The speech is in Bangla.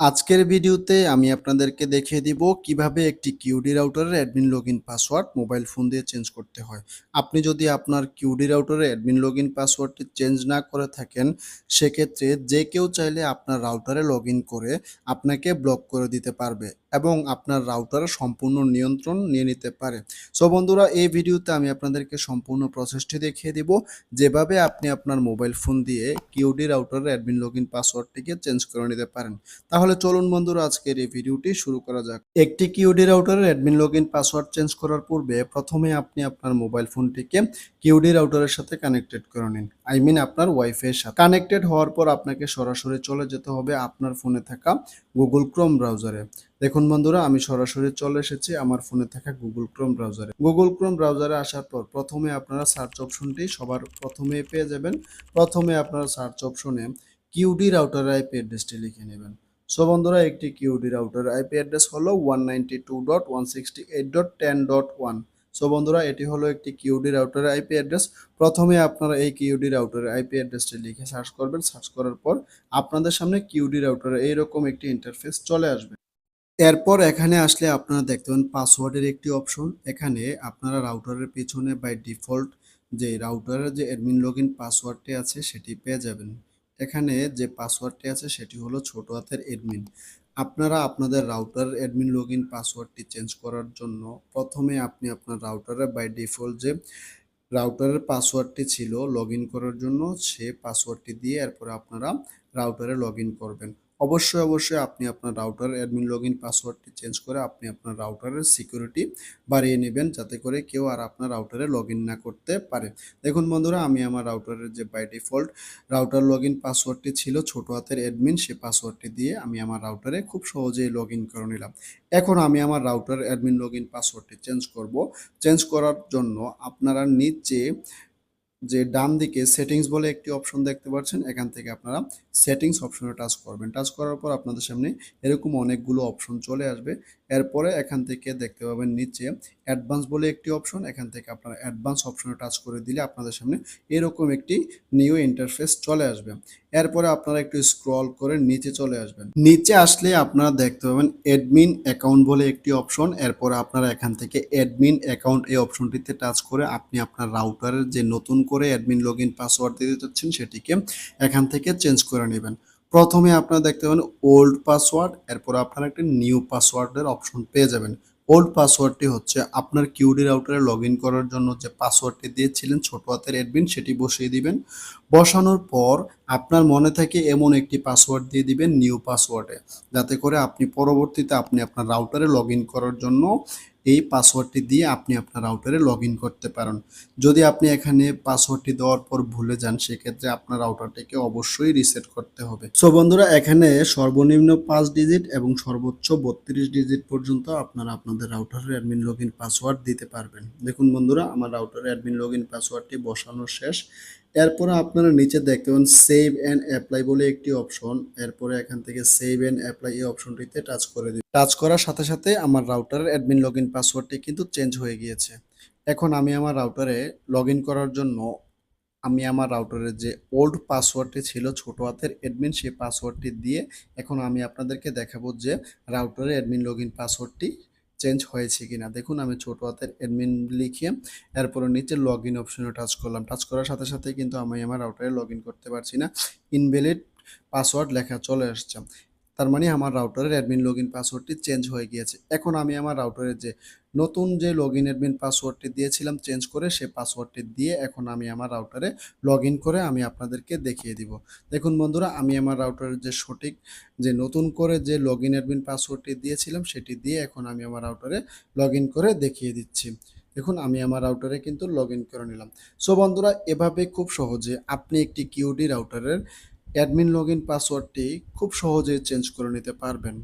আজকের ভিডিওতে আমি আপনাদেরকে দেখিয়ে দিব কীভাবে একটি QD রাউটারের admin login password mobile phone দিয়ে চেঞ্জ করতে হয়। আপনি যদি আপনার কিউডি রাউটারের অ্যাডমিন লগইন পাসওয়ার্ডটি চেঞ্জ না করে থাকেন, সেক্ষেত্রে যে কেউ চাইলে আপনার রাউটারে লগ করে আপনাকে ব্লক করে দিতে পারবে এবং আপনার রাউটারের সম্পূর্ণ নিয়ন্ত্রণ নিয়ে নিতে পারে। সো বন্ধুরা, এই ভিডিওতে আমি আপনাদেরকে সম্পূর্ণ প্রসেসটি দেখিয়ে দিব। যেভাবে আপনি আপনার মোবাইল ফোন দিয়ে কিউডি রাউটারের অ্যাডমিন লগইন পাসওয়ার্ডটিকে চেঞ্জ করে নিতে পারেন। তাহলে চলুন বন্ধুরা, আজকের এই ভিডিওটি শুরু করা যাক। একটি কিউডি রাউটারের অ্যাডমিন লগইন পাসওয়ার্ড চেঞ্জ করার পূর্বে প্রথমে আপনি আপনার মোবাইল ফোনটিকে কিউডি রাউটারের সাথে কানেক্টেড করে নিন। আই মিন আপনার ওয়াইফাই এর সাথে। কানেক্টেড হওয়ার পর আপনাকে সরাসরি চলে যেতে হবে আপনার ফোনে থাকা গুগল ক্রোম ব্রাউজারে। দেখুন বন্ধুরা, আমি সরাসরি চলে এসেছি আমার ফোনে থাকা গুগল ক্রোম ব্রাউজারে। গুগল ক্রোম ব্রাউজারে আসার পর প্রথমে আপনারা সার্চ অপশনটি সবার প্রথমে পেয়ে যাবেন। প্রথমে আপনারা সার্চ অপশনে কিউডি রাউটার আইপি অ্যাড্রেসটি লিখে নেবেন। সো বন্ধুরা, একটি কিউডি রাউটার আইপি অ্যাড্রেস হলো one ninety two dot one sixty eight dot ten dot one so বন্ধুরা, এটি হলো একটি কিউডি রাউটারের আইপি অ্যাড্রেস প্রথমে আপনারা এই কিউডি রাউটারের আইপি অ্যাড্রেসটি লিখে সার্চ করবেন। সার্চ করার পর আপনাদের সামনে কিউডি রাউটারের এইরকম একটি ইন্টারফেস চলে আসবে। এরপর এখানে আসলে আপনারা দেখতে পাবেন পাসওয়ার্ডের একটি অপশন এখানে আপনারা রাউটারের পিছনে বাই ডিফল্ট যে রাউটারের যে অ্যাডমিন লগ ইন পাসওয়ার্ডটি আছে, সেটি পেয়ে যাবেন। এখানে যে পাসওয়ার্ডটি আছে সেটি হলো ছোট হাতের অ্যাডমিন আপনারা আপনাদের রাউটার অ্যাডমিন লগ ইন পাসওয়ার্ডটি চেঞ্জ করার জন্য প্রথমে আপনি আপনার রাউটারে বাই ডিফল্ট যে রাউটারের পাসওয়ার্ডটি ছিল লগ করার জন্য সে পাসওয়ার্ডটি দিয়ে এরপরে আপনারা রাউটারে লগ করবেন। অবশ্যই অবশ্যই আপনি আপনার রাউটার অ্যাডমিন লগ ইন পাসওয়ার্ডটি চেঞ্জ করে আপনি আপনার রাউটারের সিকিউরিটি বাড়িয়ে নেবেন যাতে করে কেউ আর আপনার রাউটারে লগ না করতে পারে। দেখুন বন্ধুরা, আমি আমার রাউটারের যে by default router log in পাসওয়ার্ডটি ছিল ছোট হাতের অ্যাডমিন সে পাসওয়ার্ডটি দিয়ে আমি আমার রাউটারে খুব সহজেই লগ ইন করে নিলাম। এখন আমি আমার রাউটার অ্যাডমিন লগ ইন পাসওয়ার্ডটি চেঞ্জ করব। চেঞ্জ করার জন্য আপনারা নিচে যে ডান দিকে সেটিংস বলে একটি অপশন দেখতে পাচ্ছেন, এখান থেকে আপনারা সেটিংস অপশনে টাচ করবেন। টাচ করার পর আপনাদের সামনে এরকম অনেকগুলো অপশন চলে আসবে। এরপরে এখান থেকে দেখতে পাবেন নিচে অ্যাডভান্স বলে একটি অপশন এখান থেকে আপনারা অ্যাডভান্স অপশনে টাচ করে দিলে আপনাদের সামনে এরকম একটি নিউ ইন্টারফেস চলে আসবে। এরপরে আপনারা একটু স্ক্রল করে নিচে চলে আসবেন। নিচে আসলে আপনারা দেখতে পাবেন অ্যাডমিন অ্যাকাউন্ট বলে একটি অপশন এরপরে আপনারা এখান থেকে অ্যাডমিন অ্যাকাউন্ট এই অপশনটিতে টাচ করে আপনি আপনার রাউটারের যে নতুন করে অ্যাডমিন লগ ইন পাসওয়ার্ড দিতে চাচ্ছেন সেটিকে এখান থেকে চেঞ্জ করে নেবেন। প্রথমে আপনারা দেখতে পাবেন ওল্ড পাসওয়ার্ড এরপর আপনারা একটা নিউ পাসওয়ার্ডের অপশন পেয়ে যাবেন। ওল্ড পাসওয়ার্ডটি হচ্ছে আপনার কিউডি রাউটারে লগ ইন করার জন্য যে পাসওয়ার্ডটি দিয়েছিলেন ছোট হাতের অ্যাডমিন সেটি বসিয়ে দিবেন। বসানোর পর আপনার মনে থেকে এমন একটি পাসওয়ার্ড দিয়ে দিবেন নিউ পাসওয়ার্ডে যাতে করে আপনি পরবর্তীতে আপনি আপনার রাউটারে লগ ইন করার জন্য এই পাসওয়ার্ডটি দিয়ে আপনি আপনার রাউটারে লগ করতে পারেন। যদি আপনি এখানে পাসওয়ার্ডটি দেওয়ার পর ভুলে যান, সেক্ষেত্রে আপনার রাউটারটিকে অবশ্যই রিসেট করতে হবে। সো বন্ধুরা, এখানে সর্বনিম্ন পাঁচ ডিজিট এবং সর্বোচ্চ বত্রিশ ডিজিট পর্যন্ত আপনারা আপনাদের রাউটারের অ্যাডমিন লগ পাসওয়ার্ড দিতে পারবেন। দেখুন বন্ধুরা, আমার রাউটারের অ্যাডমিন লগ পাসওয়ার্ডটি বসানো শেষ। এরপরে আপনারা নিচে দেখতে পাবেন সেভ অ্যান্ড অ্যাপ্লাই বলে একটি অপশন এরপরে এখান থেকে সেভ অ্যান্ড অ্যাপ্লাই এই অপশনটিতে টাচ করে দিন। টাচ করার সাথে সাথে আমার রাউটারের অ্যাডমিন লগ ইন পাসওয়ার্ডটি কিন্তু চেঞ্জ হয়ে গিয়েছে। এখন আমি আমার রাউটারে লগ করার জন্য আমি আমার রাউটারের যে ওল্ড পাসওয়ার্ডটি ছিল, ছোট হাতের অ্যাডমিন সেই পাসওয়ার্ডটি দিয়ে এখন আমি আপনাদেরকে দেখাবো যে রাউটারের অ্যাডমিন লগ ইন পাসওয়ার্ডটি চেঞ্জ হয়েছে কিনা? দেখুন, আমি ছোট হাতের অ্যাডমিন লিখে এরপরে নিচে লগ ইন অপশনে টাচ করলাম। টাচ করার সাথে সাথে কিন্তু আমি আমার রাউটারে লগ ইন করতে পারছি না। ইনভ্যালিড পাসওয়ার্ড লেখা চলে আসছে। তার মানে আমার রাউটারের অ্যাডমিন লগ ইন পাসওয়ার্ডটি চেঞ্জ হয়ে গিয়েছে। এখন আমি আমার রাউটারের যে নতুন যে লগ ইন অ্যাডমিন পাসওয়ার্ডটি দিয়েছিলাম চেঞ্জ করে সেই পাসওয়ার্ডটি দিয়ে এখন আমি আমার রাউটারে লগ ইন করে আমি আপনাদেরকে দেখিয়ে দিব। দেখুন বন্ধুরা, আমি আমার রাউটারের যে সঠিক যে নতুন করে যে লগ ইন অ্যাডমিন পাসওয়ার্ডটি দিয়েছিলাম, সেটি দিয়ে এখন আমি আমার রাউটারে লগ ইন করে দেখিয়ে দিচ্ছি। দেখুন, আমি আমার রাউটারে কিন্তু লগ ইন করে নিলাম। সো বন্ধুরা, এভাবে খুব সহজে আপনি একটি কিউডি রাউটারের অ্যাডমিন লগ ইন পাসওয়ার্ডটি খুব সহজেই চেঞ্জ করে নিতে পারবেন।